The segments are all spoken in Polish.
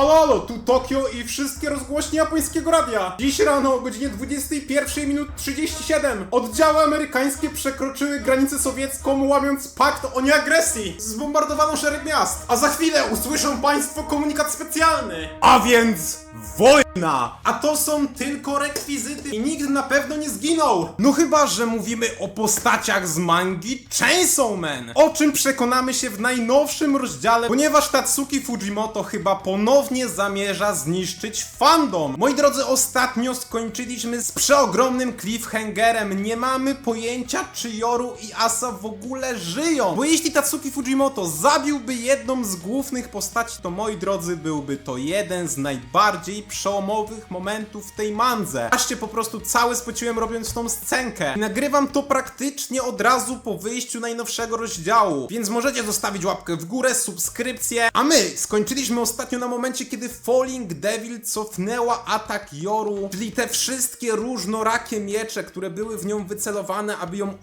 Alo, alo, tu Tokio i wszystkie rozgłośnie japońskiego radia. Dziś rano o godzinie 21 minut 37 oddziały amerykańskie przekroczyły granicę sowiecką, łamiąc pakt o nieagresji. Zbombardowano szereg miast. A za chwilę usłyszą państwo komunikat specjalny. A więc wojna! A to są tylko rekwizyty i nikt na pewno nie zginął. No chyba, że mówimy o postaciach z mangi Chainsaw Man. O czym przekonamy się w najnowszym rozdziale, ponieważ Tatsuki Fujimoto chyba ponownie zamierza zniszczyć fandom. Moi drodzy, ostatnio skończyliśmy z przeogromnym cliffhangerem. Nie mamy pojęcia, czy Yoru i Asa w ogóle żyją. Bo jeśli Tatsuki Fujimoto zabiłby jedną z głównych postaci, to moi drodzy, byłby to jeden z najbardziej przełomowych momentów w tej mandze. Aż po prostu cały spociłem robiąc tą scenkę. I nagrywam to praktycznie od razu po wyjściu najnowszego rozdziału. Więc możecie zostawić łapkę w górę, subskrypcję. A my skończyliśmy ostatnio na momencie, kiedy Falling Devil cofnęła atak Yoru, czyli te wszystkie różnorakie miecze, które były w nią wycelowane, aby ją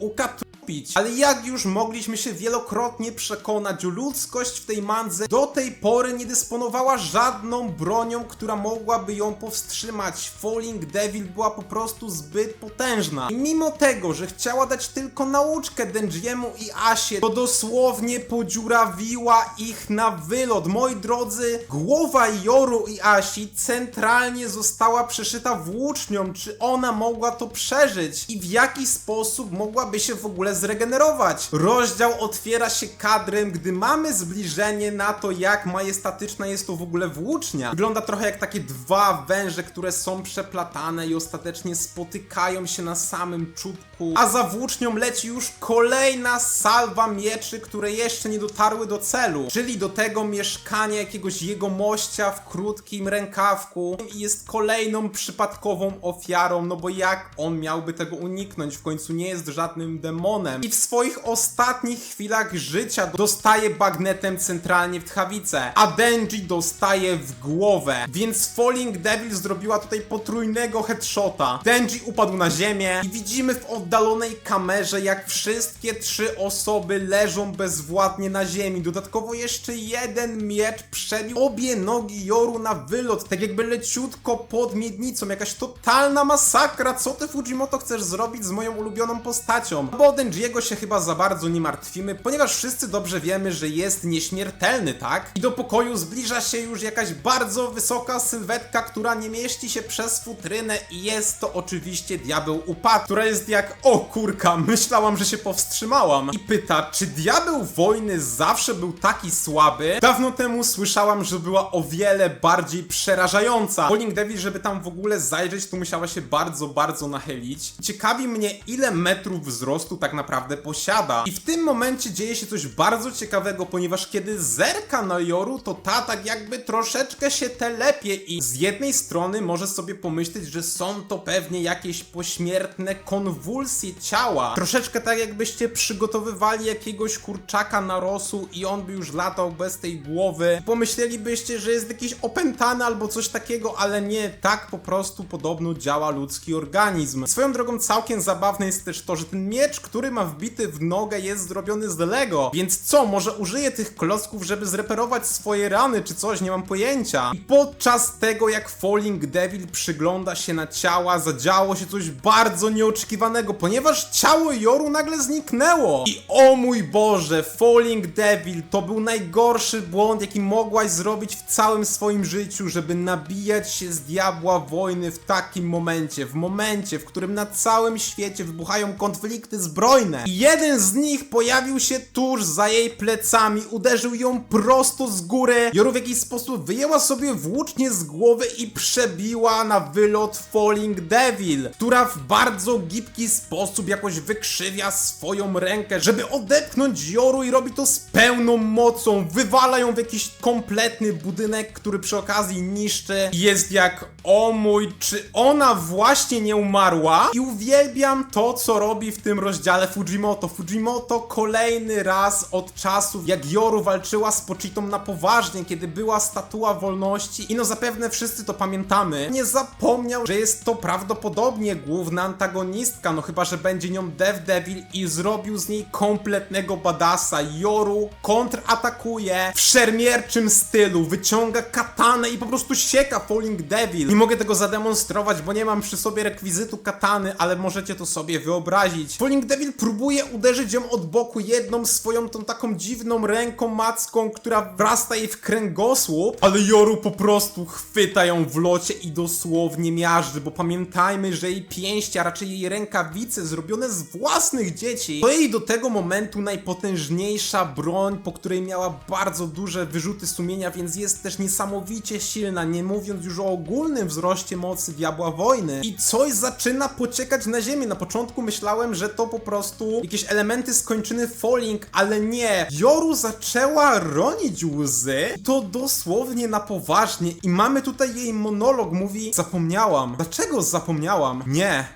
ukatrupić. Ale jak już mogliśmy się wielokrotnie przekonać, ludzkość w tej mandze do tej pory nie dysponowała żadną bronią, która mogłaby ją powstrzymać. Falling Devil była po prostu zbyt potężna. I mimo tego, że chciała dać tylko nauczkę Denjiemu i Asie, to dosłownie podziurawiła ich na wylot. Moi drodzy, głowa Joru i Asi centralnie została przeszyta włócznią. Czy ona mogła to przeżyć? I w jaki sposób mogłaby się w ogóle zregenerować? Rozdział otwiera się kadrem, gdy mamy zbliżenie na to, jak majestatyczna jest to w ogóle włócznia. Wygląda trochę jak takie dwa węże, które są przeplatane i ostatecznie spotykają się na samym czubku. A za włócznią leci już kolejna salwa mieczy, które jeszcze nie dotarły do celu. Czyli do tego mieszkania jakiegoś jego mościa w krótkim rękawku. I jest kolejną przypadkową ofiarą, no bo jak on miałby tego uniknąć? W końcu nie jest żadnym demonem. I w swoich ostatnich chwilach życia dostaje bagnetem centralnie w tchawicę. A Denji dostaje w głowę. Więc Falling Devil zrobiła tutaj potrójnego headshota. Denji upadł na ziemię i widzimy w oddalonej kamerze, jak wszystkie trzy osoby leżą bezwładnie na ziemi. Dodatkowo jeszcze jeden miecz przebił obie nogi Joru na wylot, tak jakby leciutko pod miednicą. Jakaś totalna masakra. Co ty Fujimoto chcesz zrobić z moją ulubioną postacią? Bo o Denjiego się chyba za bardzo nie martwimy, ponieważ wszyscy dobrze wiemy, że jest nieśmiertelny, tak? I do pokoju zbliża się już jakaś bardzo wysoka sylwetka, która nie mieści się przez futrynę i jest to oczywiście diabeł upadł, która jest jak o kurka, myślałam, że się powstrzymałam. I pyta, czy diabeł wojny zawsze był taki słaby? Dawno temu słyszałam, że była o wiele bardziej przerażająca. Falling Devil, żeby tam w ogóle zajrzeć, to musiała się bardzo, bardzo nachylić. Ciekawi mnie, ile metrów wzrostu tak naprawdę posiada. I w tym momencie dzieje się coś bardzo ciekawego, ponieważ kiedy zerka na Joru, to ta tak jakby troszeczkę się telepie i z jednej strony może sobie pomyśleć, że są to pewnie jakieś pośmiertne konwulsje ciała. Troszeczkę tak jakbyście przygotowywali jakiegoś kurczaka na rosół i on by już latał bez tej głowy. Pomyślelibyście, że jest jakiś opętany albo coś takiego, ale nie, tak po prostu podobno działa ludzki organizm. Swoją drogą całkiem zabawne jest też to, że ten miecz, który ma wbity w nogę jest zrobiony z Lego. Więc co, może użyje tych klocków, żeby zreperować swoje rany czy coś, nie mam pojęcia. I podczas tego jak Falling Devil przygląda się na ciała, zadziało się coś bardzo nieoczekiwanego, ponieważ ciało Joru nagle zniknęło. I o mój Boże, Falling Devil to był najgorszy błąd, jaki mogłaś zrobić w całym swoim życiu, żeby nabijać się z diabła wojny w takim momencie, w momencie, w którym na całym świecie wybuchają konflikty zbrojne. I jeden z nich pojawił się tuż za jej plecami, uderzył ją prosto z góry. Joru w jakiś sposób wyjęła sobie włócznie z głowy i przebiła na wylot Falling Devil, która w bardzo gibki sposób jakoś wykrzywia swoją rękę, żeby odepchnąć Joru i robi to z pełną mocą. Wywala ją w jakiś kompletny budynek, który przy okazji niszczy. Jest jak, o mój, czy ona właśnie nie umarła? I uwielbiam to, co robi w tym rozdziale ale Fujimoto, Fujimoto kolejny raz od czasów, jak Yoru walczyła z Pochitą na poważnie, kiedy była statua wolności i no zapewne wszyscy to pamiętamy, nie zapomniał, że jest to prawdopodobnie główna antagonistka, no chyba, że będzie nią Dev Devil i zrobił z niej kompletnego badasa. Yoru kontratakuje w szermierczym stylu, wyciąga katanę i po prostu sieka Falling Devil. Nie mogę tego zademonstrować, bo nie mam przy sobie rekwizytu katany, ale możecie to sobie wyobrazić. Falling Devil próbuje uderzyć ją od boku jedną swoją tą taką dziwną ręką macką, która wrasta jej w kręgosłup, ale Yoru po prostu chwyta ją w locie i dosłownie miażdży, bo pamiętajmy, że jej pięści, a raczej jej rękawice zrobione z własnych dzieci, to jej do tego momentu najpotężniejsza broń, po której miała bardzo duże wyrzuty sumienia, więc jest też niesamowicie silna, nie mówiąc już o ogólnym wzroście mocy Diabła Wojny. I coś zaczyna pociekać na ziemię. Na początku myślałem, że to po prostu jakieś elementy skończyny Falling, ale nie. Yoru zaczęła ronić łzy, to dosłownie na poważnie. I mamy tutaj jej monolog, mówi zapomniałam. Dlaczego zapomniałam? Nie.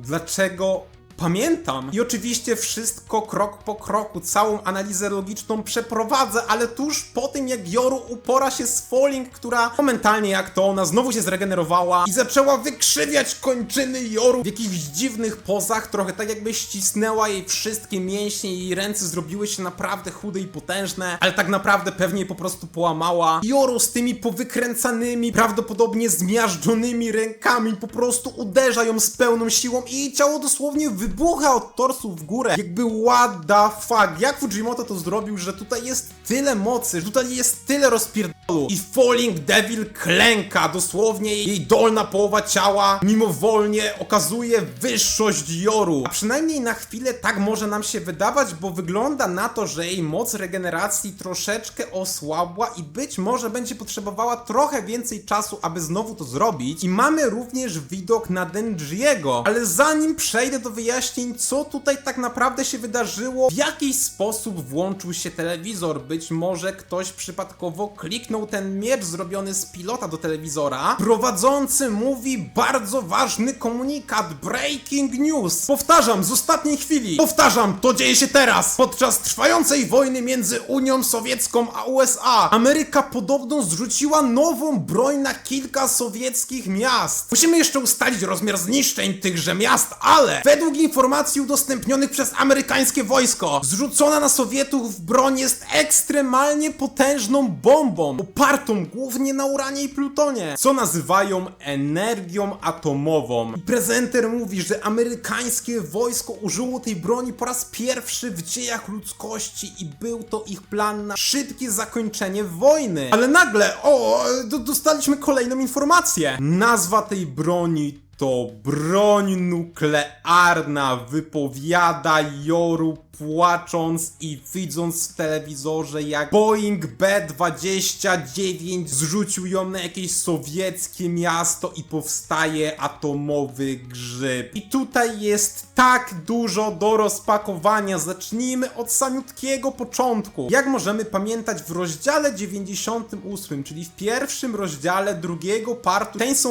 Dlaczego Pamiętam. I oczywiście wszystko krok po kroku, całą analizę logiczną przeprowadzę, ale tuż po tym jak Yoru upora się z Falling, która momentalnie jak to ona znowu się zregenerowała i zaczęła wykrzywiać kończyny Yoru w jakichś dziwnych pozach, trochę tak jakby ścisnęła jej wszystkie mięśnie i jej ręce zrobiły się naprawdę chude i potężne, ale tak naprawdę pewnie po prostu połamała. Yoru z tymi powykręcanymi, prawdopodobnie zmiażdżonymi rękami po prostu uderza ją z pełną siłą i jej ciało dosłownie wybucha od torsu w górę. Jakby what the fuck, jak Fujimoto to zrobił, że tutaj jest tyle mocy, że tutaj jest tyle rozpierdolu i Falling Devil klęka, dosłownie jej dolna połowa ciała mimowolnie okazuje wyższość Yoru. A przynajmniej na chwilę tak może nam się wydawać, bo wygląda na to, że jej moc regeneracji troszeczkę osłabła i być może będzie potrzebowała trochę więcej czasu, aby znowu to zrobić. I mamy również widok na Denjiego. Ale zanim przejdę do wyjaśnień, co tutaj tak naprawdę się wydarzyło, w jaki sposób włączył się telewizor. Być może ktoś przypadkowo kliknął ten miecz zrobiony z pilota do telewizora. Prowadzący mówi bardzo ważny komunikat. Breaking news. Powtarzam, z ostatniej chwili. Powtarzam, to dzieje się teraz. Podczas trwającej wojny między Unią Sowiecką a USA, Ameryka podobno zrzuciła nową broń na kilka sowieckich miast. Musimy jeszcze ustalić rozmiar zniszczeń tychże miast, ale według informacji udostępnionych przez amerykańskie wojsko, zrzucona na Sowietów broń jest ekstremalnie potężną bombą, opartą głównie na uranie i plutonie, co nazywają energią atomową. I prezenter mówi, że amerykańskie wojsko użyło tej broni po raz pierwszy w dziejach ludzkości i był to ich plan na szybkie zakończenie wojny. Ale nagle, o, do, dostaliśmy kolejną informację. Nazwa tej broni to broń nuklearna, wypowiada Joru płacząc i widząc w telewizorze jak Boeing B-29 zrzucił ją na jakieś sowieckie miasto i powstaje atomowy grzyb. I tutaj jest tak dużo do rozpakowania. Zacznijmy od samiutkiego początku. Jak możemy pamiętać w rozdziale 98, czyli w pierwszym rozdziale drugiego partu Chainsaw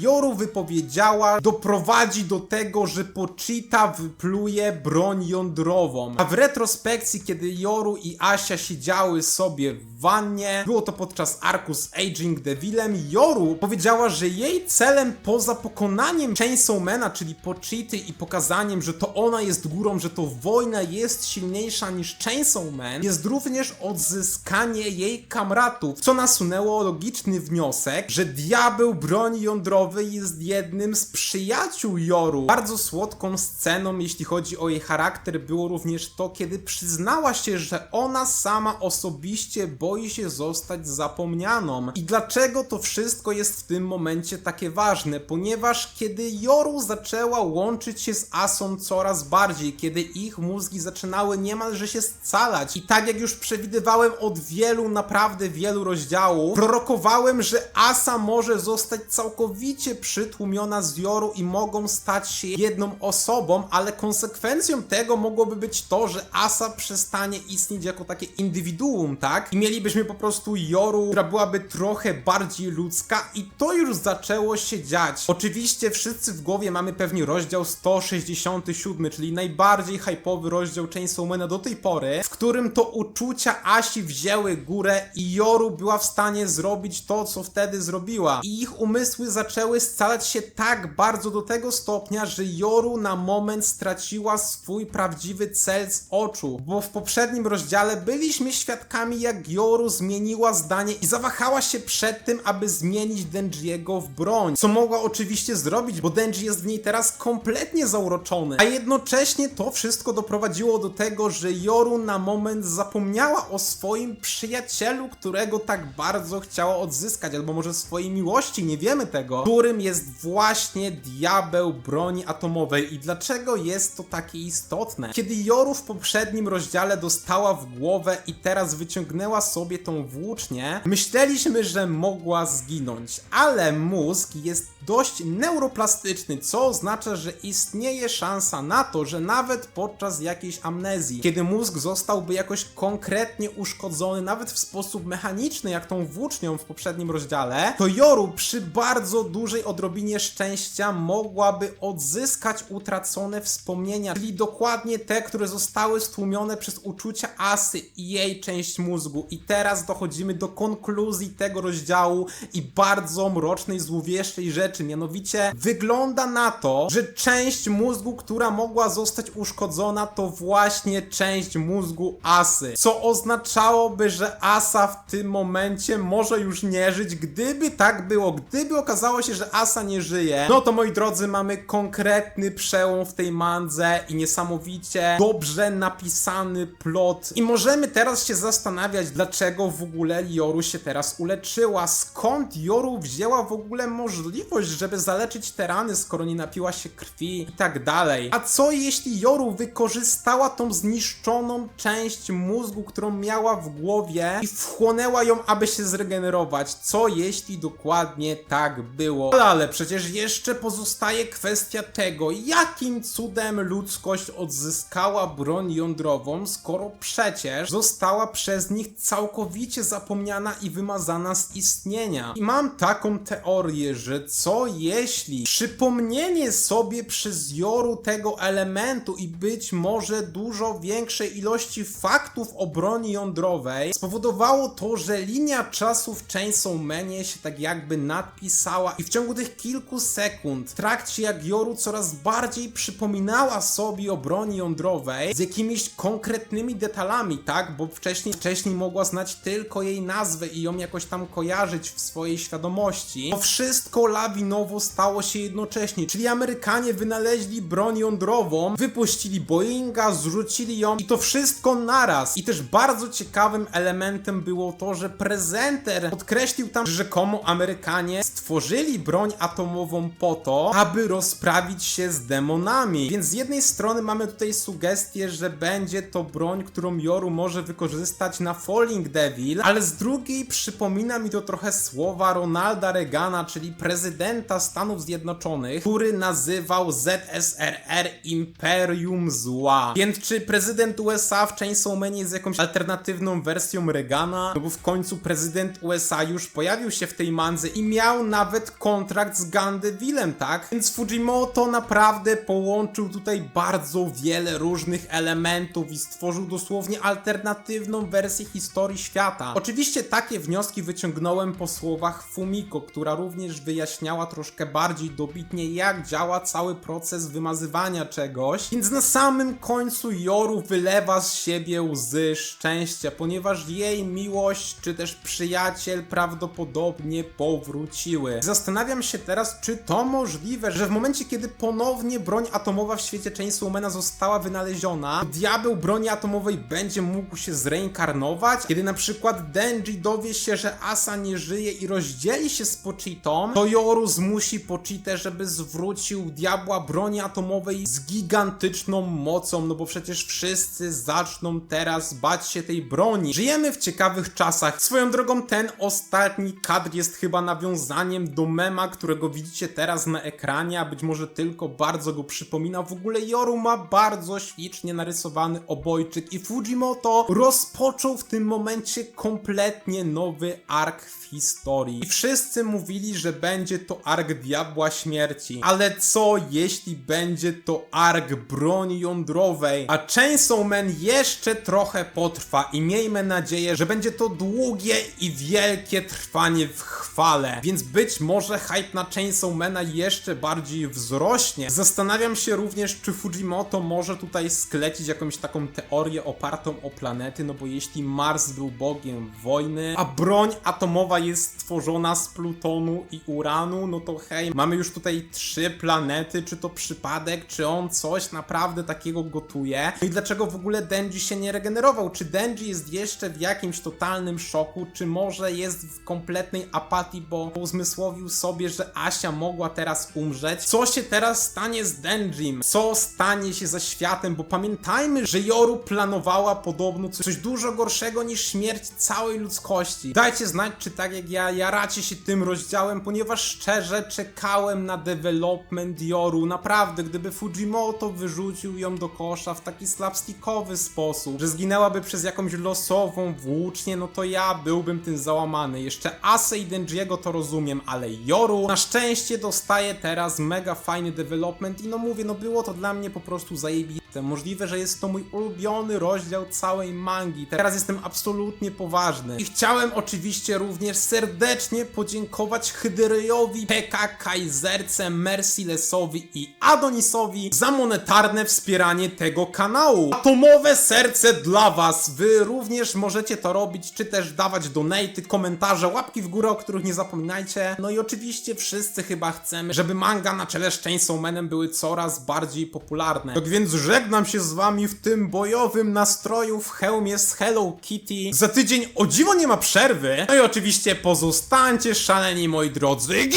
Yoru wypowiedziała doprowadzi do tego, że Pochita wypluje broń jądrową. A w retrospekcji, kiedy Yoru i Asia siedziały sobie w wannie, było to podczas arku z Aging Devilem, Yoru powiedziała, że jej celem poza pokonaniem Chainsawmana, czyli Pochity i pokazaniem, że to ona jest górą, że to wojna jest silniejsza niż Chainsawman, jest również odzyskanie jej kamratów, co nasunęło logiczny wniosek, że diabeł broni jądrowej jest jednym z przyjaciół Yoru. Bardzo słodką sceną, jeśli chodzi o jej charakter, było również to, kiedy przyznała się, że ona sama osobiście boi się zostać zapomnianą. I dlaczego to wszystko jest w tym momencie takie ważne? Ponieważ kiedy Yoru zaczęła łączyć się z Asą coraz bardziej, kiedy ich mózgi zaczynały niemalże się scalać i tak jak już przewidywałem od wielu, naprawdę wielu rozdziałów, prorokowałem, że Asa może zostać całkowicie przytłumiona z Yoru i mogą stać się jedną osobą, ale konsekwencją tego mogłoby być to, że Asa przestanie istnieć jako takie indywiduum, tak? I mielibyśmy po prostu Joru, która byłaby trochę bardziej ludzka i to już zaczęło się dziać. Oczywiście wszyscy w głowie mamy pewnie rozdział 167, czyli najbardziej hype'owy rozdział Chainsawmana do tej pory, w którym to uczucia Asi wzięły górę i Joru była w stanie zrobić to, co wtedy zrobiła. I ich umysły zaczęły scalać się tak bardzo do tego stopnia, że Joru na moment straciła swój prawdziwy cel z oczu. Bo w poprzednim rozdziale byliśmy świadkami, jak Joru zmieniła zdanie i zawahała się przed tym, aby zmienić Denjiego w broń. Co mogła oczywiście zrobić, bo Denji jest w niej teraz kompletnie zauroczony. A jednocześnie to wszystko doprowadziło do tego, że Joru na moment zapomniała o swoim przyjacielu, którego tak bardzo chciała odzyskać, albo może swojej miłości, nie wiemy tego, którym jest właśnie diabeł broni atomowej. I dlaczego jest to takie istotne? Kiedy Joru w poprzednim rozdziale dostała w głowę i teraz wyciągnęła sobie tą włócznię, myśleliśmy, że mogła zginąć, ale mózg jest dość neuroplastyczny, co oznacza, że istnieje szansa na to, że nawet podczas jakiejś amnezji, kiedy mózg zostałby jakoś konkretnie uszkodzony, nawet w sposób mechaniczny, jak tą włócznią w poprzednim rozdziale, to Joru przy bardzo dużej odrobinie szczęścia mogłaby odzyskać utracone wspomnienia, czyli dokładnie te, które zostały stłumione przez uczucia Asy i jej część mózgu. I teraz dochodzimy do konkluzji tego rozdziału i bardzo mrocznej, złowieszczej rzeczy, mianowicie wygląda na to, że część mózgu, która mogła zostać uszkodzona, to właśnie część mózgu Asy, co oznaczałoby, że Asa w tym momencie może już nie żyć, gdyby tak było, gdyby okazało się, że Asa nie żyje, no to moi drodzy, mamy konkretny przełom w tej mandze i niesamowicie dobrze napisany plot. I możemy teraz się zastanawiać, dlaczego w ogóle Joru się teraz uleczyła, skąd Joru wzięła w ogóle możliwość, żeby zaleczyć te rany, skoro nie napiła się krwi i tak dalej. A co jeśli Joru wykorzystała tą zniszczoną część mózgu, którą miała w głowie i wchłonęła ją, aby się zregenerować? Co jeśli dokładnie tak było? Ale, ale przecież jeszcze pozostaje kwestia tego, jakim cudem ludzkość odzyskała broń jądrową, skoro przecież została przez nich całkowicie zapomniana i wymazana z istnienia. I mam taką teorię, że co jeśli przypomnienie sobie przez Joru tego elementu i być może dużo większej ilości faktów o broni jądrowej spowodowało to, że linia czasu w Chainsaw Manie się tak jakby nadpisała i w ciągu tych kilku sekund, w trakcie jak Joru coraz bardziej przypominała sobie o broni jądrowej z jakimiś konkretnymi detalami, tak? Bo wcześniej, wcześniej mogła znać tylko jej nazwę i ją jakoś tam kojarzyć w swojej świadomości. To wszystko lawinowo stało się jednocześnie, czyli Amerykanie wynaleźli broń jądrową, wypuścili Boeinga, zrzucili ją i to wszystko naraz. I też bardzo ciekawym elementem było to, że prezenter podkreślił tam, że rzekomo Amerykanie stworzyli broń atomową po to, aby rozprawić się z demonami. Więc z jednej strony mamy tutaj sugestię, że będzie to broń, którą Joru może wykorzystać na Falling Devil, ale z drugiej przypomina mi to trochę słowa Ronalda Reagana, czyli prezydenta Stanów Zjednoczonych, który nazywał ZSRR Imperium Zła. Więc czy prezydent USA w Chainsaw Man jest jakąś alternatywną wersją Reagana? No bo w końcu prezydent USA już pojawił się w tej mandze i miał nawet kontrakt z Gandevilem, tak? Więc Fujimoto naprawdę połączył tutaj bardzo wiele różnych elementów i stworzył dosłownie alternatywną wersję historii świata. Oczywiście takie wnioski wyciągnąłem po słowach Fumiko, która również wyjaśniała troszkę bardziej dobitnie, jak działa cały proces wymazywania czegoś. Więc na samym końcu Joru wylewa z siebie łzy szczęścia, ponieważ jej miłość czy też przyjaciel prawdopodobnie powróciły. Zastanawiam się teraz, czy to możliwe, że w momencie, kiedy ponownie broń atomowa w świecie Chainsawmana została wynaleziona, to diabeł broni atomowej będzie mógł się zreinkarnować? Kiedy na przykład Denji dowie się, że Asa nie żyje i rozdzieli się z Pochitą, to Joru zmusi Pochitę, żeby zwrócił diabła broni atomowej z gigantyczną mocą, no bo przecież wszyscy zaczną teraz bać się tej broni. Żyjemy w ciekawych czasach. Swoją drogą ten ostatni kadr jest chyba nawiązaniem do mema, którego widzicie teraz na ekranie, a być może tylko bardzo go przypomina. W ogóle Joru ma bardzo świetny ślicznie narysowany obojczyk i Fujimoto rozpoczął w tym momencie kompletnie nowy ark w historii. I wszyscy mówili, że będzie to ark Diabła Śmierci. Ale co jeśli będzie to ark broni jądrowej? A Chainsaw Man jeszcze trochę potrwa i miejmy nadzieję, że będzie to długie i wielkie trwanie w chwale. Więc być może hype na Chainsaw Mana jeszcze bardziej wzrośnie. Zastanawiam się również, czy Fujimoto może tutaj sklecić jakąś taką teorię opartą o planety, no bo jeśli Mars był bogiem wojny, a broń atomowa jest stworzona z Plutonu i Uranu, no to hej, mamy już tutaj trzy planety, czy to przypadek, czy on coś naprawdę takiego gotuje? No i dlaczego w ogóle Denji się nie regenerował? Czy Denji jest jeszcze w jakimś totalnym szoku, czy może jest w kompletnej apatii, bo uzmysłowił sobie, że Asia mogła teraz umrzeć? Co się teraz stanie z Denjim? Co stanie się ze światem? Bo pamiętajmy, że Yoru planowała podobno coś, dużo gorszego niż śmierć całej ludzkości. Dajcie znać, czy tak jak ja, jaracie się tym rozdziałem, ponieważ szczerze czekałem na development Yoru. Naprawdę, gdyby Fujimoto wyrzucił ją do kosza w taki slapstickowy sposób, że zginęłaby przez jakąś losową włócznię, no to ja byłbym tym załamany. Jeszcze Ase i Denjiego to rozumiem, ale Yoru na szczęście dostaje teraz mega fajny development i no mówię, no było to dla mnie po prostu zajebiste. Możliwe, że jest to mój ulubiony rozdział całej mangi. Teraz jestem absolutnie poważny. I chciałem oczywiście również serdecznie podziękować Hyderejowi, PK Kaiserce, Mercilessowi i Adonisowi za monetarne wspieranie tego kanału. Atomowe serce dla was. Wy również możecie to robić, czy też dawać donaty, komentarze, łapki w górę, o których nie zapominajcie. No i oczywiście wszyscy chyba chcemy, żeby manga na czele z Chainsaw Manem były coraz bardziej popularne. Tak więc żegnam się z wami w tym bojowym nastroju w hełmie z Hello Kitty. Za tydzień o dziwo nie ma przerwy. No i oczywiście pozostańcie szaleni moi drodzy.